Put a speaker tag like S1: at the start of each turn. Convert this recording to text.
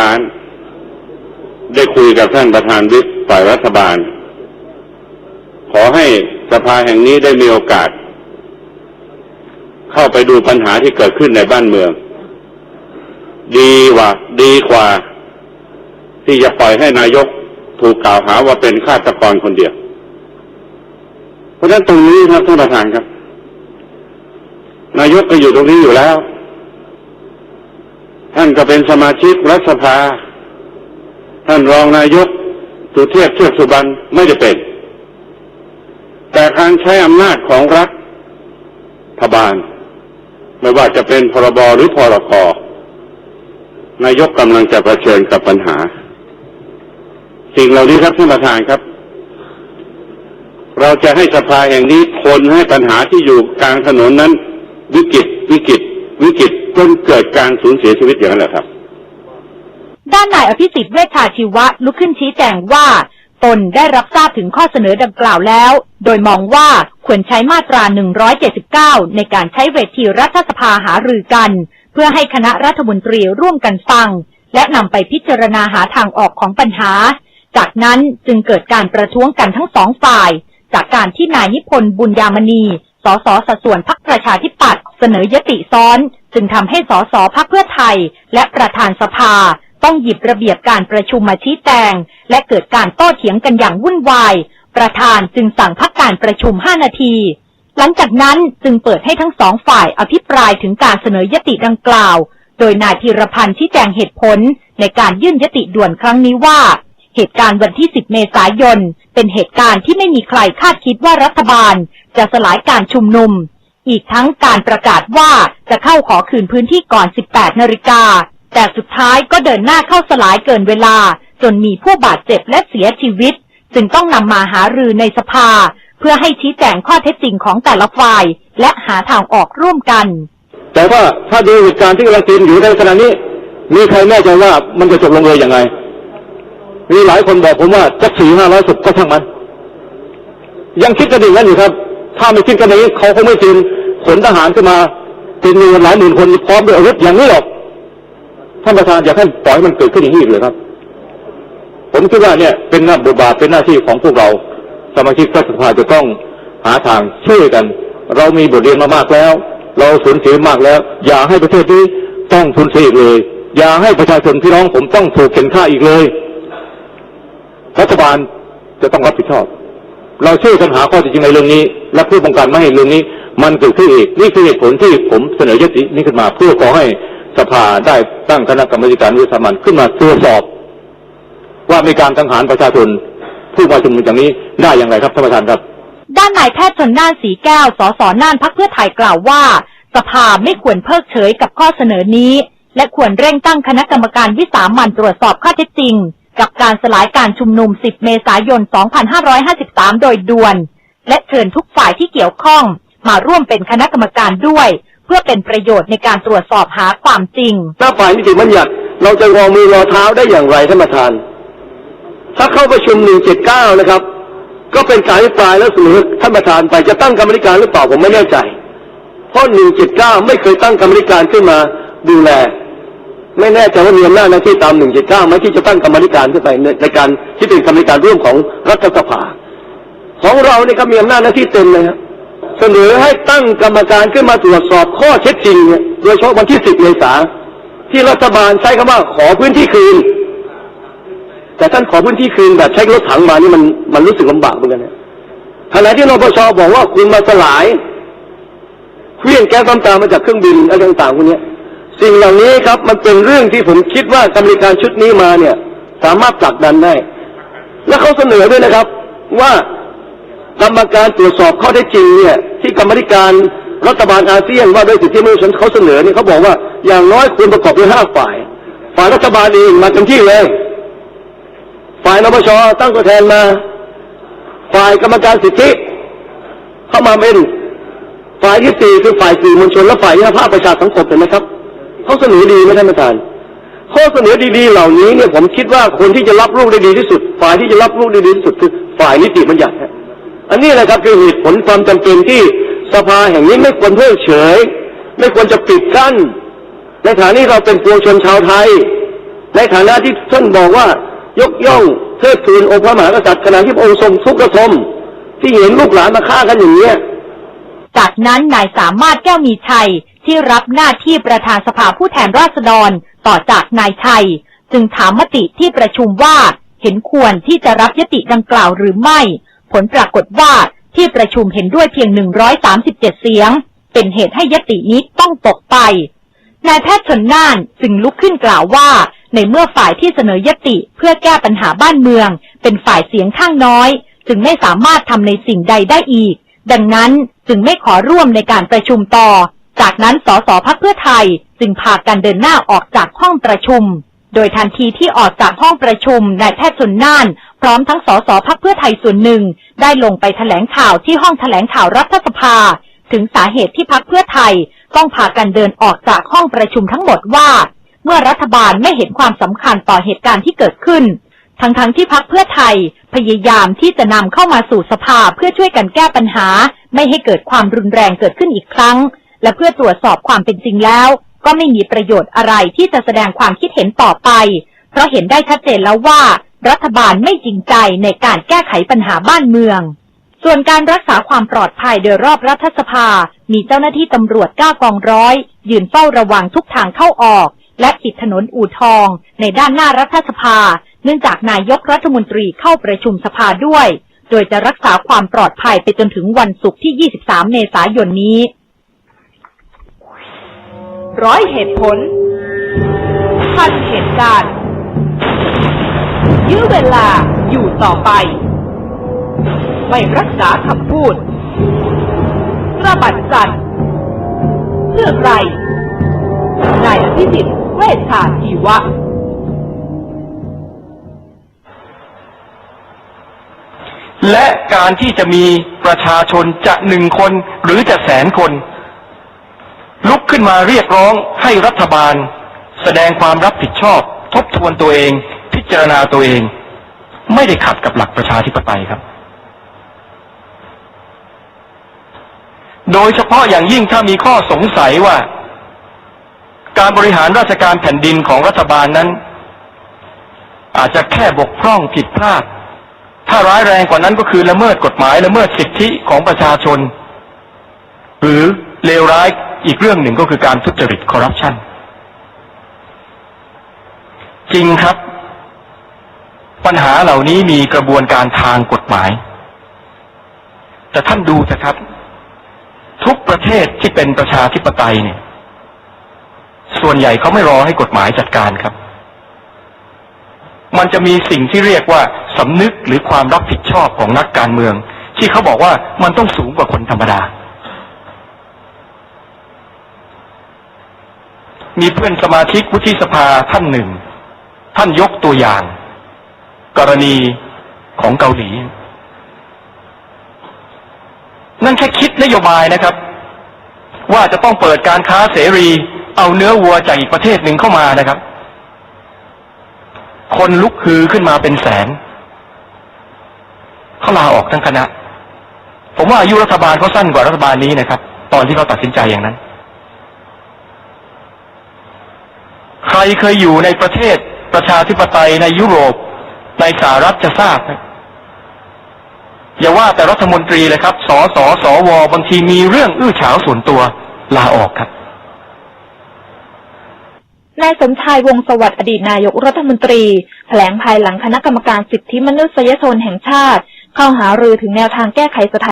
S1: ค้าน ได้คุยกับท่านประธานวิปฝ่ายรัฐบาล ขอให้สภาแห่งนี้ได้มีโอกาส เข้าไปดูปัญหาที่เกิดขึ้นในบ้านเมือง ดีว่า ดีกว่า ที่จะปล่อยให้นายกถูกกล่าวหาว่าเป็นฆาตกรคนเดียว เพราะฉะนั้นตรงนี้ครับท่านประธานครับ นายกก็อยู่ตรงนี้อยู่แล้ว ท่านก็เป็นสมาชิกรัฐสภา ท่านรองนายกสุเทพเทือกสุบรรณไม่ได้เป็น แต่การใช้อำนาจของรัฐบาล ไม่ว่าจะเป็นพรบหรือพรกนายกกำลังจะะเผชิญกับปัญหา สิ่งเหล่านี้ครับท่านประธานครับ เราจะให้สภาแห่งนี้ทนให้ปัญหาที่อยู่กลางถนนนั้น วิกฤตวิกฤตวิกฤต นเกิดการสูญเสียชีวิตอย่างนั้นแหละครับ
S2: ด้านนายอภิสิทธิ์เวชชาชีวะลุกขึ้นชี้แจงว่า ตนได้รับทราบถึงข้อเสนอดังกล่าวแล้ว โดยมองว่าควรใช้มาตรา 179 ในการใช้เวทีรัฐสภาหารือกัน เพื่อให้คณะรัฐมนตรีร่วมกันฟัง และนำไปพิจารณาหาทางออกของปัญหา จากนั้นจึงเกิดการประท้วงกันทั้งสองฝ่าย จากการที่นายนิพนธ์บุญยามณีสสสัดส่วนพรรคประชาธิปัตย์เสนอยติซ้อน จึงทำให้สสพรรคเพื่อไทย และประธานสภา ต้องหยิบระเบียบการประชุมมาชี้แจง และเกิดการโต้เถียงกันอย่างวุ่นวาย ประธานจึงสั่งพักการประชุม 5 นาที หลังจากนั้นจึงเปิดให้ทั้งสองฝ่ายอภิปรายถึงการเสนอยติดังกล่าว โดยนายธีรพันธ์ชี้แจงเหตุผลในการยื่นยติด่วนครั้งนี้ว่าเหตุการณ์วันที่ 10 เมษายน เป็นเหตุการณ์ที่ไม่มีใครคาดคิดว่ารัฐบาล จะสลายการชุมนุม อีกทั้งการประกาศว่า จะเข้าขอคืนพื้นที่ก่อน 18 นาฬิกา แต่สุดท้ายก็เดินหน้าเข้าสลายเกินเวลา จนมีผู้บาดเจ็บและเสียชีวิต จึงต้องนำมาหารือในสภา เพื่อให้ชี้แจงข้อเท็จจริงของแต่ละฝ่าย และหาทางออกร่วมกัน
S3: แต่ว่าถ้าดูเหตุการณ์ที่กำลังเป็นอยู่ในขณะนี้ มีใครแน่ใจว่ามันจะจบลงเลยยังไงมีหลายคนบอกผมว่าจักสี่ห้าร้อยศพก็ช่างมัน ยังคิดกันอย่างนั้นอยู่ครับ ถ้าไม่คิดกันอย่างนี้เขาคงไม่จีนขนทหารขึ้นมา เป็นเงินหลายหมื่นคนพร้อมด้วยอาวุธอย่างนี้หรอกท่านประธานอยากให้ปล่อยให้มันเกิดขึ้นอย่างนี้อีกเลยครับ ผมคิดว่าเนี่ยเป็นหน้าบทบาทเป็นหน้าที่ของพวกเรา สมาชิกรัฐสภาจะต้องหาทางช่วยกัน เรามีบทเรียนมามากแล้ว เราสูญเสียมากแล้ว อย่าให้ประเทศนี้ต้องสูญเสียอีกเลย อย่าให้ประชาชนพี่น้องผมต้องถูกเข็นฆ่าอีกเลย รัฐบาลจะต้องรับผิดชอบ เราช่วยกันหาข้อเท็จจริงในเรื่องนี้ และเพื่อป้องกันไม่ให้เรื่องนี้ มันเกิดขึ้นอีกนี่คือเหตุผลที่ผมเสนอยตินี้ขึ้นมา เพื่อขอให้สภาได้ตั้งคณะกรรมการวิสามันขึ้นมาตรวจสอบ ว่ามีการสังหารประชาชนผู้มาชุมนุมอย่างนี้ได้อย่างไรครับท่านประธานครับ
S2: ด้านนายแพทย์ชนน่านสีแก้ว สสน่านพักเพื่อไทยกล่าวว่า สภาไม่ควรเพิกเฉยกับข้อเสนอนี้ และควรเร่งตั้งคณะกรรมการวิสามันตรวจสอบข้อเท็จจริง กับการสลายการชุมนุม 10 เมษายน 2553 โดยด่วน และเชิญทุกฝ่ายที่เกี่ยวข้อง มาร่วมเป็นคณะกรรมการด้วย เพื่อเป็นประโยชน์ในการตรวจสอบหาความจริง
S3: ถ้าฝ่ายนิติบัญญัติเราจะรอมือรอเท้าได้อย่างไรท่านประธาน ถ้าเข้าประชุม 179 นะครับ ก็เป็นการอภิปรายแล้วเสนอท่านประธานไปจะตั้งกรรมธิการหรือเปล่าผมไม่แน่ใจ เพราะ 179 ไม่เคยตั้งกรรมธิการขึ้นมาดูแล ไม่แน่ใจว่ามีอำนาจหน้าที่ตาม 179ไหมที่จะตั้งกรรมธิการขึ้นไปในในการที่เป็นกรรมธิการร่วมของรัฐสภา ของเราเนี่ยครับมีอำนาจหน้าที่เต็มเลยครับ เสนอให้ตั้งกรรมการขึ้นมาตรวจสอบข้อเท็จจริงเนี่ยโดยเฉพาะวันที่10เมษาที่รัฐบาลใช้คำว่าขอพื้นที่คืน แต่ท่านขอพื้นที่คืนแบบใช้รถถังมานี่มันมันรู้สึกลำบากเหมือนกันนะขณะที่นปชบอกว่าคุณมาสลายเครื่องแก๊สน้ำตามาจากเครื่องบินอะไรต่างๆพวกนี้สิ่งเหล่านี้ครับมันเป็นเรื่องที่ผมคิดว่ากรรมการชุดนี้มาเนี่ย สามารถผลักดันได้ และเขาเสนอด้วยนะครับ ว่า กรรมการตรวจสอบข้อเท็จริงเนี่ยที่กรรมธิการรัฐบาลอาเซียนว่าด้วยสิทธิมนุษยชนเขาเสนอเนี่ยเขาบอกว่าอย่างน้อยควรประกอบด้วยห้าฝ่าย ฝ่ายรัฐบาลเองมาเต็มที่เลย ฝ่ายนปชตั้งตัวแทนมา ฝ่ายกรรมการสิทธิ เข้ามาเป็นฝ่ายที่สี่คือฝ่ายสื่อมวลชนและฝ่ายที่ภาคประชาสังคมเห็นไหมครับเขาเสนอดีไหมท่านประธานข้อเสนอดีๆ เหล่านี้เนี่ยผมคิดว่าคนที่จะรับรู้ได้ดีที่สุด ฝ่ายที่จะรับรู้ได้ดีที่สุดคือฝ่ายนิติบัญญัติ อันนี้แหละครับคือเหตุผลความจำเป็นที่สภาแห่งนี้ไม่ควรเพิกเฉย ไม่ควรจะปิดกั้น ในฐานะที่เราเป็นปวงชนชาวไทย ในฐานะที่ท่านบอกว่ายกย่องเทิดทูนองค์พระมหากษัตริย์ขณะที่พระองค์ทรงทุกข์ระทมที่เห็นลูกหลานมาฆ่ากันอย่างนี้ย
S2: จากนั้นนายสามารถแก้วมีชัยที่รับหน้าที่ประธานสภาผู้แทนราษฎรต่อจากนายชัย จึงถามมติที่ประชุมว่าเห็นควรที่จะรับยติดังกล่าวหรือไม่ ผลปรากฏว่าที่ประชุมเห็นด้วยเพียง 137 เสียง เป็นเหตุให้ยตินี้ต้องตกไป นายแพทย์ชนน่านจึงลุกขึ้นกล่าวว่า ในเมื่อฝ่ายที่เสนอยติเพื่อแก้ปัญหาบ้านเมือง เป็นฝ่ายเสียงข้างน้อย จึงไม่สามารถทำในสิ่งใดได้อีก ดังนั้นจึงไม่ขอร่วมในการประชุมต่อ จากนั้นสสพักเพื่อไทยจึงพากันเดินหน้าออกจากห้องประชุม โดยทันทีที่ออกจากห้องประชุมนายแพทย์ชนน่าน พร้อมทั้งสสพักเพื่อไทยส่วนหนึ่ง ได้ลงไปแถลงข่าวที่ห้องแถลงข่าวรัฐสภา ถึงสาเหตุที่พักเพื่อไทย ต้องพากันเดินออกจากห้องประชุมทั้งหมดว่า เมื่อรัฐบาลไม่เห็นความสำคัญต่อเหตุการณ์ที่เกิดขึ้น ทั้งๆทที่พักเพื่อไทย พยายามที่จะนำเข้ามาสู่สภาเพื่อช่วยกันแก้ปัญหา ไม่ให้เกิดความรุนแรงเกิดขึ้นอีกครั้ง และเพื่อตรวจสอบความเป็นจริงแล้ว ก็ไม่มีประโยชน์อะไรที่จะแสดงความคิดเห็นต่อไป เพราะเห็นได้ชัดเจนแล้วว่า รัฐบาลไม่จริงใจในการแก้ไขปัญหาบ้านเมือง ส่วนการรักษาความปลอดภัยโดยรอบรัฐสภา มีเจ้าหน้าที่ตำรวจก้ากองร้อย ยืนเฝ้าระวังทุกทางเข้าออก และปิดถนนอู่ทอง ในด้านหน้ารัฐสภา เนื่องจากนายกรัฐมนตรีเข้าประชุมสภาด้วย โดยจะรักษาความปลอดภัยไปจนถึงวันศุกร์ที่ 23 เมษายนนี้ ร้อยเหตุผลพันเหตุการณ์ ยื้อเวลาอยู่ต่อไป ไม่รักษาคำพูดระบัดสัตว์เพื่อใครนายอภิสิทธิ์เวชชาชีวะ
S4: และการที่จะมีประชาชนจะหนึ่งคนหรือจะแสนคน ลุกขึ้นมาเรียกร้องให้รัฐบาล แสดงความรับผิดชอบ ทบทวนตัวเอง จารณาตัวเอง ไม่ได้ขัดกับหลักประชาธิปไตยครับ โดยเฉพาะอย่างยิ่งถ้ามีข้อสงสัยว่า การบริหารราชการแผ่นดินของรัฐบาลนั้น อาจจะแค่บกพร่องผิดพลาด ถ้าร้ายแรงกว่านั้นก็คือละเมิดกฎหมายละเมิดสิทธิของประชาชน หรือเลวร้ายอีกเรื่องหนึ่งก็คือการทุจริตคอร์รัปชันจริงครับ ปัญหาเหล่านี้มีกระบวนการทางกฎหมาย แต่ท่านดูเถอะครับ ทุกประเทศที่เป็นประชาธิปไตยเนี่ย ส่วนใหญ่เขาไม่รอให้กฎหมายจัดการครับ มันจะมีสิ่งที่เรียกว่าสำนึกหรือความรับผิดชอบของนักการเมือง ที่เขาบอกว่ามันต้องสูงกว่าคนธรรมดา มีเพื่อนสมาชิกวุฒิสภาท่านหนึ่ง ท่านยกตัวอย่าง กรณีของเกาหลี นั่นแค่คิดนโยบายนะครับ ว่าจะต้องเปิดการค้าเสรี เอาเนื้อวัวจากอีกประเทศหนึ่งเข้ามานะครับ คนลุกฮือขึ้นมาเป็นแสนเขาลาออกทั้งคณะ ผมว่าอายุรัฐบาลเขาสั้นกว่ารัฐบาลนี้นะครับ ตอนที่เขาตัดสินใจอย่างนั้น ใครเคยอยู่ในประเทศประชาธิปไตยในยุโรป ในสหรัฐจะทราบนะอย่าว่าแต่รัฐมนตรีเลยครับ สสสวบางทีมีเรื่องอื้อฉาวส่วนตัวลาออกครับ
S5: นายสมชายวงศสวัสดิ์อดีตนายกรัฐมนตรี แถลงภายหลังคณะกรรมการสิทธิมนุษยชนแห่งชาติ เข้าหารือถึงแนวทางแก้ไขสถาน